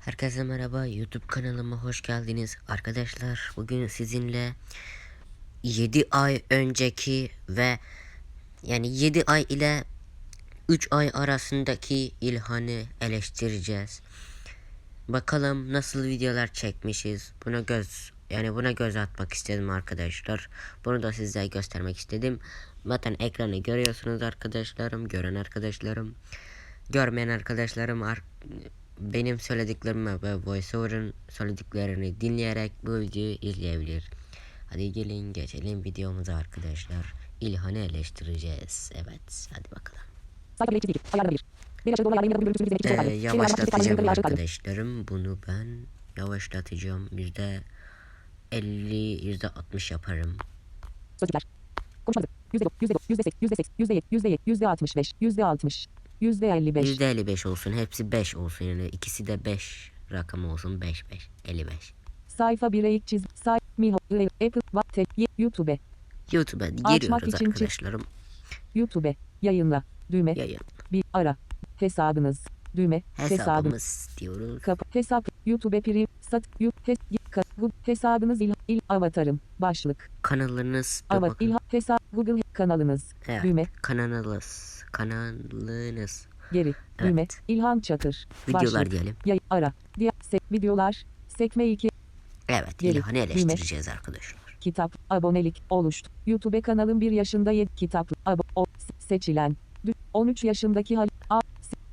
Herkese merhaba YouTube kanalıma hoş geldiniz arkadaşlar. Bugün sizinle 7 ay önceki ve yani 7 ay ile 3 ay arasındaki İlhan'ı eleştireceğiz. Bakalım nasıl videolar çekmişiz. Buna göz yani buna göz atmak istedim arkadaşlar. Bunu da size göstermek istedim. Zaten ekranı görüyorsunuz arkadaşlarım, gören arkadaşlarım. Görmeyen arkadaşlarım ar- benim söylediklerimi ve VoiceOver'ın söylediklerini dinleyerek bu videoyu izleyebilir. Hadi gelin geçelim videomuza arkadaşlar. İlhan'ı eleştireceğiz. Evet hadi bakalım. Ee, istiyorum. yavaşlatacağım arkadaşlarım. Bunu ben yavaşlatacağım. Yüzde 50, yüzde 60 yaparım. Sözcükler. Konuşmadı. Yüzde dokuz, yüzde dokuz, yüzde seks, yüzde seks, yüzde yet, yüzde yet, yüzde altmış beş, yüzde altmış, yüzde elli beş. Yüzde 55 olsun. Hepsi 5 olsun. Yani ikisi de 5 rakam olsun. 5 5. 55. Sayfa 1'e ilk çiz. Say, Miho, Apple, Ye- YouTube, YouTube'a Açmak giriyoruz için arkadaşlarım. YouTube, yayınla, düğme, Yayın. bir ara, hesabınız, düğme, Hesabımız diyoruz. kap, hesap, YouTube, prim, sat, yu, hes, gu- hesabınız il, il, avatarım, başlık, Kanalınız. Ava, bakın. ilha, hesap, Google kanalınız, Evet. düğme, Kanalınız. Kanalınız. geri, Evet. düğme, İlhan Çakır, Videolar başlık, diyelim. yay, ara, diğer, sek, videolar, sekme 2, Evet. Geri, İlhan'ı düğme. eleştireceğiz arkadaşlar. kitap, abonelik, oluştu. YouTube kanalım 1 yaşında 7 kitap, abo, o, seçilen. Dü- 13 yaşındaki hal,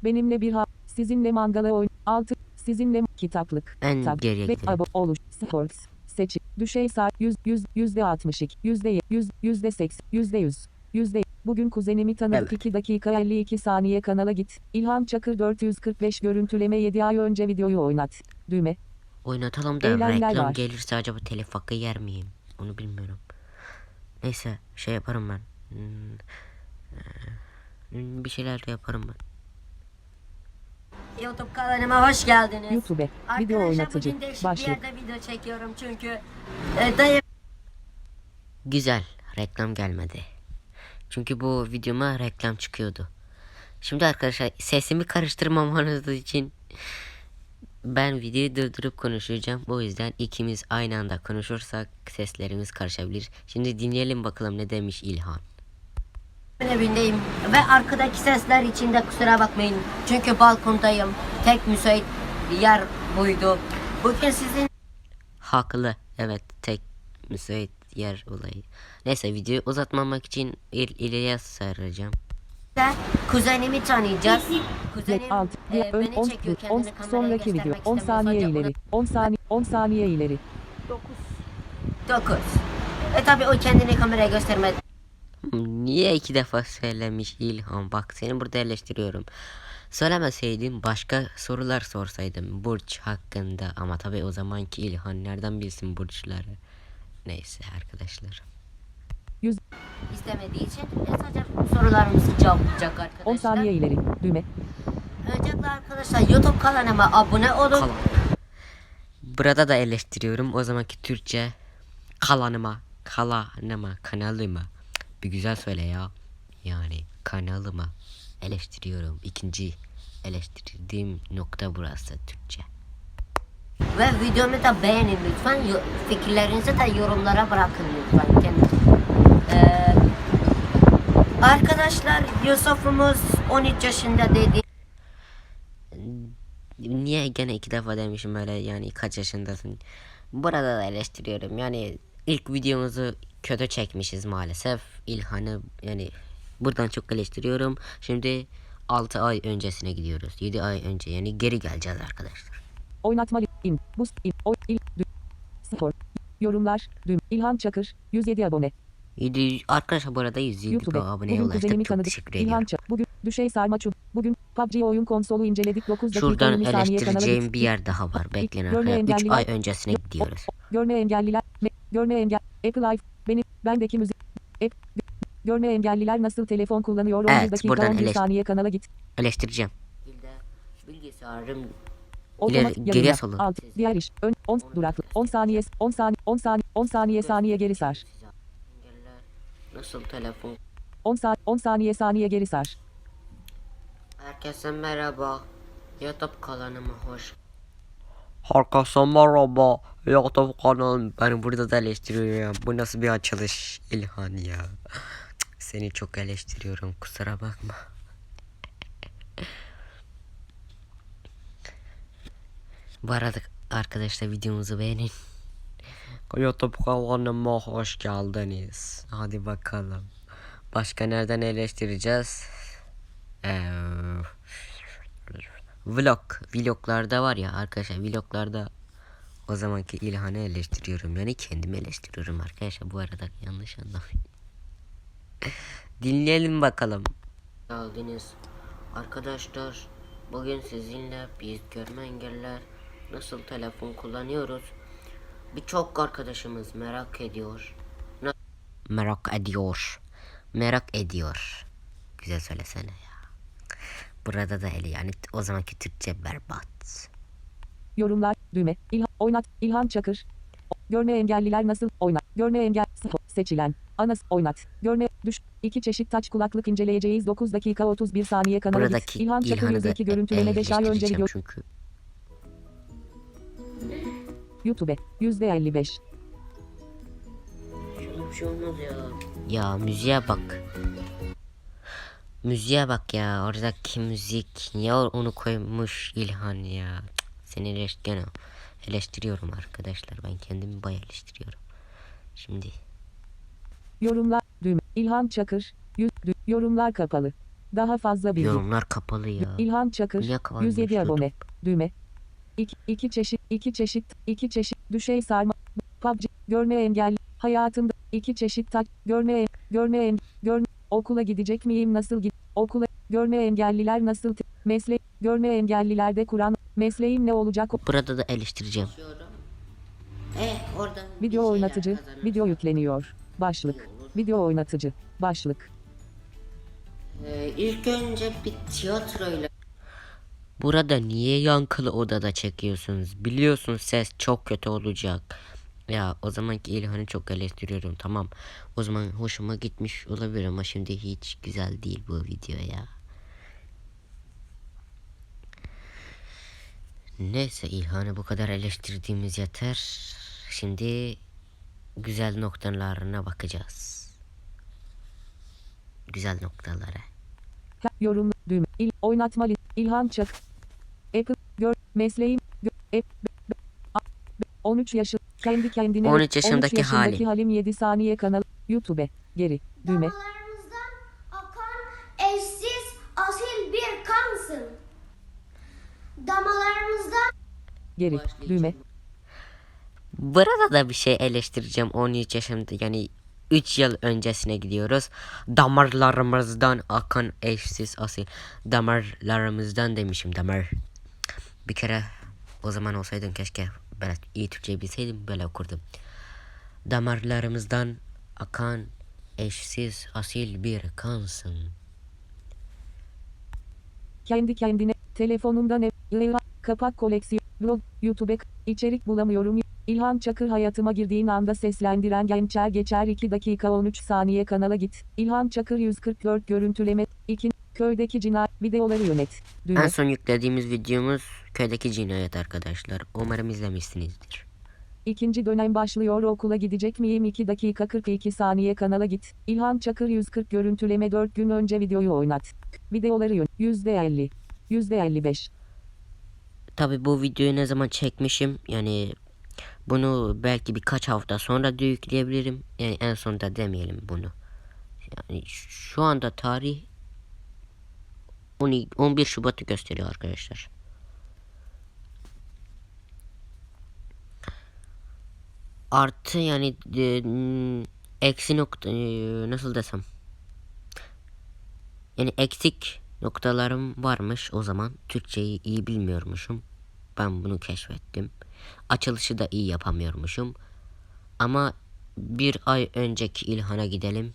benimle bir ha, sizinle mangala oyun, 6, sizinle kitaplık, En tab, geriye ve abo, oluş, sports, seçi, düşey saat, 100, 100, yüzde 62, yüzde 100, yüzde 80, yüzde 100, yüzde Bugün kuzenimi tanıdık Evet. 2 dakika 52 saniye kanala git. İlhan Çakır 445 görüntüleme 7 ay önce videoyu oynat. Düğme. Oynatalım da Eylemler reklam var. gelirse acaba telif hakkı yer miyim? Onu bilmiyorum. Neyse şey yaparım ben. Hmm, bir şeyler yaparım ben. YouTube kanalıma hoş geldiniz. YouTube. Video Arkadaşlar oynatıcı. bugün değişik Başlık. bir yerde video çekiyorum çünkü e, dayım Güzel. Reklam gelmedi. Çünkü bu videoma reklam çıkıyordu. Şimdi arkadaşlar sesimi karıştırmamanız için ben videoyu durdurup konuşacağım. O yüzden ikimiz aynı anda konuşursak seslerimiz karışabilir. Şimdi dinleyelim bakalım ne demiş İlhan. Evindeyim ve arkadaki sesler için de kusura bakmayın. Çünkü balkondayım. Tek müsait yer buydu. Bugün sizin Haklı. Evet tek müsait yer olayı. Neyse videoyu uzatmamak için il ileriye saracağım. kuzenimi tanıyacağız. Kuzenim alt. e, beni 10 çekiyor 10 kendini kameraya sonraki video göstermek 10 istemiyor. saniye ileri. 10 saniye 10 saniye ileri. 9. E tabi o kendini kameraya göstermedi. Niye iki defa söylemiş İlhan? Bak seni burada eleştiriyorum. Söylemeseydim başka sorular sorsaydım Burç hakkında ama tabii o zamanki İlhan nereden bilsin burçları. Neyse arkadaşlar. İstemediği için sadece sorularımızı cevaplayacak arkadaşlar. 10 saniye ileri. Düğme. Öncelikle arkadaşlar YouTube kanalıma abone olun. Kalan. Burada da eleştiriyorum o zamanki Türkçe kalanıma, kalanıma, kanalıma. Bir güzel söyle ya. Yani kanalıma eleştiriyorum. İkinci eleştirdiğim nokta burası Türkçe. Ve videomu da beğenin lütfen. Fikirlerinizi de yorumlara bırakın lütfen. Kendi- Ee, arkadaşlar Yusuf'umuz 13 yaşında dedi. Niye gene iki defa demişim öyle yani kaç yaşındasın? Burada da eleştiriyorum yani ilk videomuzu kötü çekmişiz maalesef. İlhan'ı yani buradan çok eleştiriyorum. Şimdi 6 ay öncesine gidiyoruz. 7 ay önce yani geri geleceğiz arkadaşlar. Oynatma in. Boost in. Oy il. Dü. Spor. Yorumlar. Düğme. İlhan Çakır 107 abone. 7 arkadaşlar bu arada 107 YouTube. aboneye ulaştık. Çok tanıdık. teşekkür İlhan ediyorum. Çakır. Bugün düşey sarma çub. Bugün PUBG oyun konsolu inceledik 9 dakika Şuradan 20 saniye eleştireceğim bir yer daha var. Bekleyin arkadaşlar. 3 engelliler- ay öncesine gidiyoruz. Görme engelliler. Me, görme engel. Apple iPhone. Bendeki müzik. App. Görme engelliler nasıl telefon kullanıyor 11 Evet, dakika buradan 11 eleş- saniye kanala git. Eleştireceğim. Bilgisayarım Otomatik geriye salın. Alt. Diğer iş. Ön. 10 duraklı. 10 saniye. 10 saniye. 10 saniye. 10 saniye saniye geri sar. Nasıl telefon 10 saniye. 10 saniye saniye geri sar. Herkese merhaba. YouTube kanalıma hoş. Herkese merhaba. YouTube kanalım. Ben burada da eleştiriyorum. Bu nasıl bir açılış İlhan ya. Seni çok eleştiriyorum. Kusura bakma. Bu arada arkadaşlar videomuzu beğenin. YouTube kanalıma hoş geldiniz. Hadi bakalım. Başka nereden eleştireceğiz? Ee, Vlog. Vloglarda var ya arkadaşlar vloglarda o zamanki İlhan'ı eleştiriyorum. Yani kendimi eleştiriyorum arkadaşlar. Bu arada yanlış anlamayın. Dinleyelim bakalım. Geldiniz. Arkadaşlar bugün sizinle biz görme engeller nasıl telefon kullanıyoruz? Birçok arkadaşımız merak ediyor. Merak ediyor. Merak ediyor. Güzel söylesene ya. Burada da eli yani o zamanki Türkçe berbat. Yorumlar, düğme, İlhan, oynat, İlhan Çakır. Görme engelliler nasıl oynat? Görme engel seçilen. Anas oynat. Görme düş. İki çeşit taç kulaklık inceleyeceğiz 9 dakika 31 saniye kanala git. Buradaki İlhan Çakır 102 görüntüleme 5 ay önce video. çünkü. YouTube %55. Bir şey olmaz ya. Ya müziğe bak. Müziğe bak ya oradaki müzik niye onu koymuş İlhan ya. Seni eleşt gene eleştiriyorum arkadaşlar ben kendimi bayağı eleştiriyorum. Şimdi Yorumlar, düğme, İlhan Çakır, yüz, dü- yorumlar kapalı. Daha fazla bilgi. yorumlar kapalı ya. İlhan Çakır, Niye kapanmış 107 YouTube? abone, düğme. İki, iki çeşit, iki çeşit, iki çeşit, düşey sarma, PUBG, görme engelli, hayatımda, iki çeşit taç, görme, görme, görme, okula gidecek miyim nasıl git, okula, görme engelliler nasıl, meslek, görme engellilerde Kur'an, mesleğim ne olacak, Burada da eleştireceğim. E, oradan video oynatıcı, video yükleniyor, başlık, video oynatıcı, başlık. Ee, ilk önce bir tiyatroyla Burada niye yankılı odada çekiyorsunuz? Biliyorsun ses çok kötü olacak. Ya o zamanki İlhan'ı çok eleştiriyorum tamam. O zaman hoşuma gitmiş olabilir ama şimdi hiç güzel değil bu video ya. Neyse İlhan'ı bu kadar eleştirdiğimiz yeter. Şimdi güzel noktalarına bakacağız. Güzel noktalara. Yorum, düğme, il, oynatma, İlhan Çak, Apple, gör, mesleğim, gö, ep, be, be, a, be, 13 yaşı, kendi kendine, 13 yaşındaki yaşındaki hali. halim 7 saniye kanal, YouTube, geri, düğme, Damarlarımızdan akan eşsiz asil bir kansın. Damalarımızdan geri, düğme, Burada da bir şey eleştireceğim 13 yaşımda yani 3 yıl öncesine gidiyoruz. Damarlarımızdan akan eşsiz asil. Damarlarımızdan demişim damar. Bir kere o zaman olsaydın keşke böyle iyi Türkçe bilseydim böyle okurdum. Damarlarımızdan akan eşsiz asil bir kansın. kendi kendine, telefonumda ne, Leyla, kapak koleksiyon, blog, YouTube, içerik bulamıyorum, İlhan Çakır hayatıma girdiğin anda seslendiren gençer geçer 2 dakika 13 saniye kanala git, İlhan Çakır 144 görüntüleme, 2, köydeki cinayet, videoları yönet, düğme. En son yüklediğimiz videomuz köydeki cinayet arkadaşlar. Umarım izlemişsinizdir. İkinci dönem başlıyor okula gidecek miyim 2 dakika 42 saniye kanala git. İlhan Çakır 140 görüntüleme 4 gün önce videoyu oynat. Videoları yön %50. %55. Tabi bu videoyu ne zaman çekmişim yani bunu belki birkaç hafta sonra da yükleyebilirim. Yani en sonunda demeyelim bunu. Yani şu anda tarih 10 11 Şubat'ı gösteriyor arkadaşlar. Artı yani e, eksi nokta e, nasıl desem yani eksik noktalarım varmış o zaman. Türkçeyi iyi bilmiyormuşum. Ben bunu keşfettim. Açılışı da iyi yapamıyormuşum. Ama bir ay önceki İlhan'a gidelim.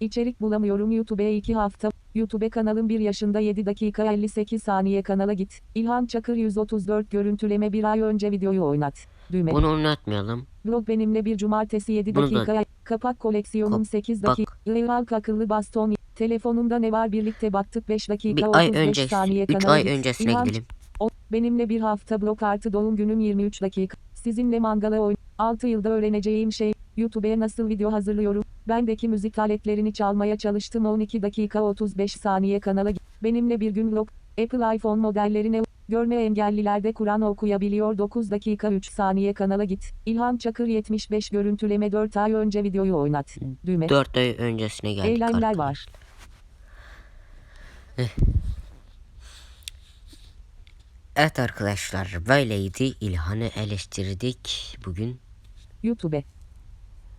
İçerik bulamıyorum YouTube'e 2 hafta. YouTube kanalım 1 yaşında 7 dakika 58 saniye kanala git. İlhan Çakır 134 görüntüleme 1 ay önce videoyu oynat. Düğme. Bunu oynatmayalım. Blog benimle bir cumartesi 7 Bunu da- dakika. Kapak koleksiyonum Kap- 8 bak. dakika. Leyla akıllı baston. Telefonunda ne var birlikte baktık 5 dakika Bir ay 35 önce, saniye 3 kanala ay git. öncesine İlhan gidelim. O, benimle bir hafta blok artı doğum günüm 23 dakika. Sizinle mangala oyun. 6 yılda öğreneceğim şey. YouTube'ya nasıl video hazırlıyorum. Bendeki müzik aletlerini çalmaya çalıştım 12 dakika 35 saniye kanala. Benimle bir gün vlog. Apple iPhone modellerine Görme engellilerde Kur'an okuyabiliyor 9 dakika 3 saniye kanala git. İlhan Çakır 75 görüntüleme 4 ay önce videoyu oynat. Düğme. 4 ay öncesine geldik. Eylemler arkadaşlar. var. Evet arkadaşlar böyleydi. İlhan'ı eleştirdik bugün. YouTube.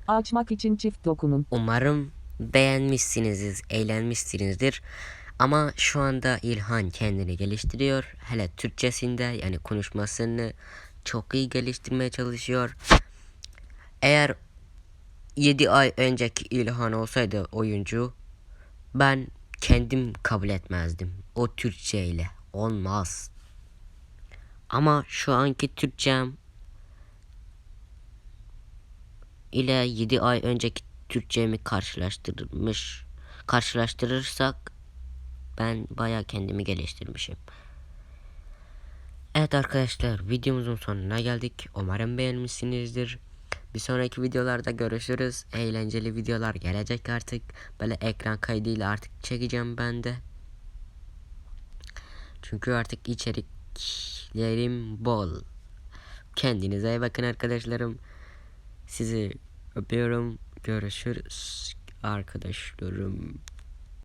Açmak için çift dokunun. Umarım beğenmişsinizdir, eğlenmişsinizdir. Ama şu anda İlhan kendini geliştiriyor. Hele Türkçesinde yani konuşmasını çok iyi geliştirmeye çalışıyor. Eğer 7 ay önceki İlhan olsaydı oyuncu ben kendim kabul etmezdim. O Türkçe ile olmaz. Ama şu anki Türkçem ile 7 ay önceki Türkçemi karşılaştırmış karşılaştırırsak ben baya kendimi geliştirmişim. Evet arkadaşlar videomuzun sonuna geldik. Umarım beğenmişsinizdir. Bir sonraki videolarda görüşürüz. Eğlenceli videolar gelecek artık. Böyle ekran kaydıyla artık çekeceğim ben de. Çünkü artık içeriklerim bol. Kendinize iyi bakın arkadaşlarım. Sizi öpüyorum. Görüşürüz arkadaşlarım.